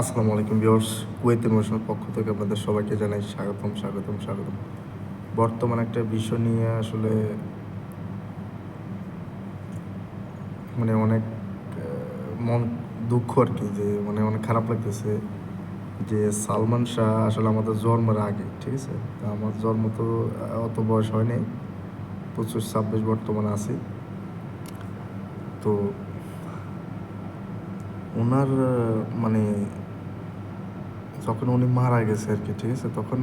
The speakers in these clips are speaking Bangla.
আসসালামু আলাইকুম ভিউয়ার্স, কুয়েত ইমোশনের পক্ষ থেকে আপনাদের সবাইকে জানাই স্বাগতম স্বাগতম স্বাগতম। বর্তমান একটা বিষয় নিয়ে আসলে মানে অনেক মন দুঃখ আর কি, যে মানে অনেক খারাপ লাগতেছে যে সালমান শাহ আসলে আমাদের জন্মের আগে, ঠিক আছে? আমার জন্ম তো অত বয়স হয়নি পঁচিশ ছাব্বিশ বর্তমানে আছি। তো ওনার মানে যখন উনি মারা গেছে আর কি, ঠিক আছে? তখন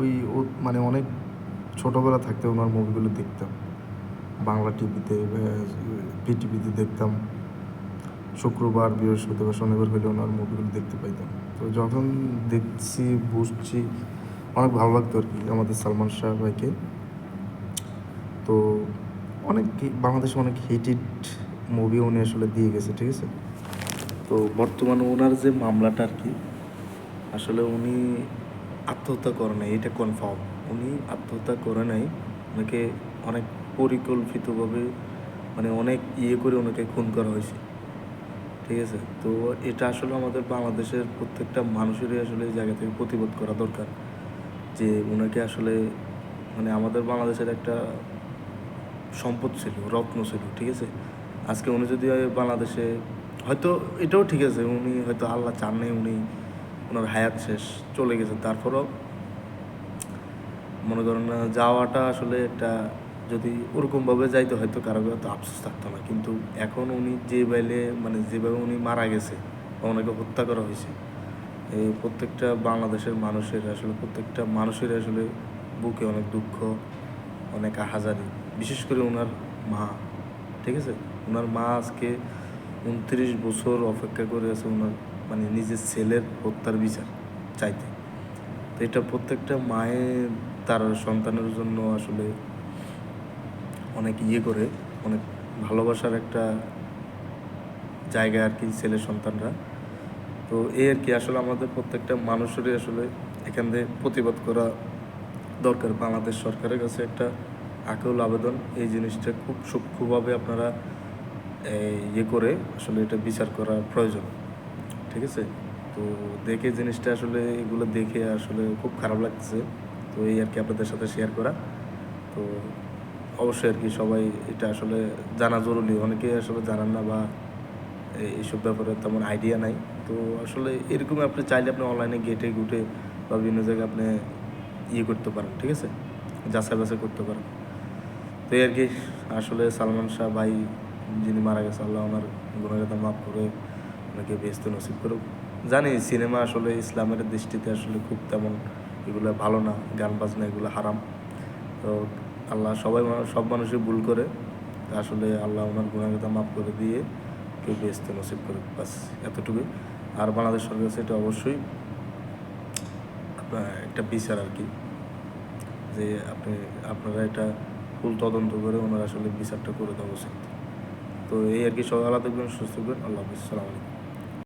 ওই ও মানে অনেক ছোটোবেলা থাকতে ওনার মুভিগুলো দেখতাম। বাংলা টিভিতে পিটিভিতে দেখতাম। শুক্রবার, বৃহস্পতিবার, শনিবার হলে ওনার মুভিগুলো দেখতে পাইতাম। তো যখন দেখছি, বুঝছি, অনেক ভালো লাগতো আর কি আমাদের সালমান শাহ ভাইকে। তো অনেক বাংলাদেশে অনেক হিটেড মুভি উনি আসলে দিয়ে গেছে, ঠিক আছে? তো বর্তমানে ওনার যে মামলাটা আর কি আসলে উনি আত্মহত্যা করে নাই, এটা কনফার্ম উনি আত্মহত্যা করে নাই, ওনাকে অনেক পরিকল্পিতভাবে মানে অনেক ইয়ে করে ওনাকে খুন করা হয়েছে। ঠিক আছে? তো এটা আসলে আমাদের বাংলাদেশের প্রত্যেকটা মানুষেরই আসলে এই জায়গা থেকে প্রতিবাদ করা দরকার। যে ওনাকে আসলে মানে আমাদের বাংলাদেশের একটা সম্পদ ছিল, রত্ন ছিল, ঠিক আছে? আজকে উনি যদি বাংলাদেশে, হয়তো এটাও ঠিক আছে, উনি হয়তো আল্লাহ চান নাই উনি ওনার হায়াত শেষ, চলে গেছে। তারপরও মনে করেন যাওয়াটা আসলে একটা যদি ওরকমভাবে যাইতো হয়তো কারও হয়তো আফসোস থাকতো না। কিন্তু এখন উনি যে বাইলে মানে যেভাবে উনি মারা গেছে বা ওনাকে হত্যা করা হয়েছে, এই প্রত্যেকটা বাংলাদেশের মানুষের আসলে, প্রত্যেকটা মানুষের আসলে বুকে অনেক দুঃখ, অনেক আহাজারি বিশেষ করে ওনার মা, ঠিক আছে? ওনার মা আজকে উনত্রিশ বছর অপেক্ষা করে আছে ওনার মানে নিজের ছেলের হত্যার বিচার চাইতে। তো এটা প্রত্যেকটা মায়ের তার সন্তানের জন্য আসলে অনেক ইয়ে করে, অনেক ভালোবাসার একটা জায়গা আর কি ছেলে সন্তানরা। তো এই আর কি আসলে আমাদের প্রত্যেকটা মানুষেরই আসলে এখান থেকে প্রতিবাদ করা দরকার। বাংলাদেশ সরকারের কাছে একটা আকুল আবেদন, এই জিনিসটা খুব সূক্ষ্মভাবে আপনারা ইয়ে করে আসলে এটা বিচার করা প্রয়োজন। ঠিক আছে? তো দেখে জিনিসটা আসলে এগুলো দেখে আসলে খুব খারাপ লাগতেছে। তো এই আর কি আপনাদের সাথে শেয়ার করা। তো অবশ্যই আর কি সবাই এটা আসলে জানা জরুরি। অনেকেই আসলে জানান না বা এইসব ব্যাপারে তেমন আইডিয়া নাই। তো আসলে এরকম আপনি চাইলে আপনি অনলাইনে গেটে গুটে বা বিভিন্ন জায়গায় আপনি ইয়ে করতে পারেন, ঠিক আছে? যাচাই বাছাই করতে পারেন। তো এই আর কি, আসলে সালমান শাহ ভাই যিনি মারা গেছে, আল্লাহ ওনার গুণাগাতা মাফ করে ওনাকে ব্যস্ত নসিব করুক। জানি সিনেমা আসলে ইসলামের দৃষ্টিতে আসলে খুব তেমন এগুলো ভালো না, গান বাজনা এগুলো হারাম। তো আল্লাহ সবাই সব মানুষই ভুল করে। আসলে আল্লাহ ওনার গুণাগাতা মাফ করে দিয়ে কেউ ব্যস্ত নসিব করুক, বাস এতটুকুই। আর বাংলাদেশ সরকার এটা অবশ্যই একটা বিচার আর কি, যে আপনি, আপনারা এটা ফুল তদন্ত করে ওনারা আসলে বিচারটা করে দেওয়া উচিত। তো এই আর কি, সবাই আলাদা সুস্থ থাকবেন। আল্লাহ হাফিজ, সালাম আলাইকুম।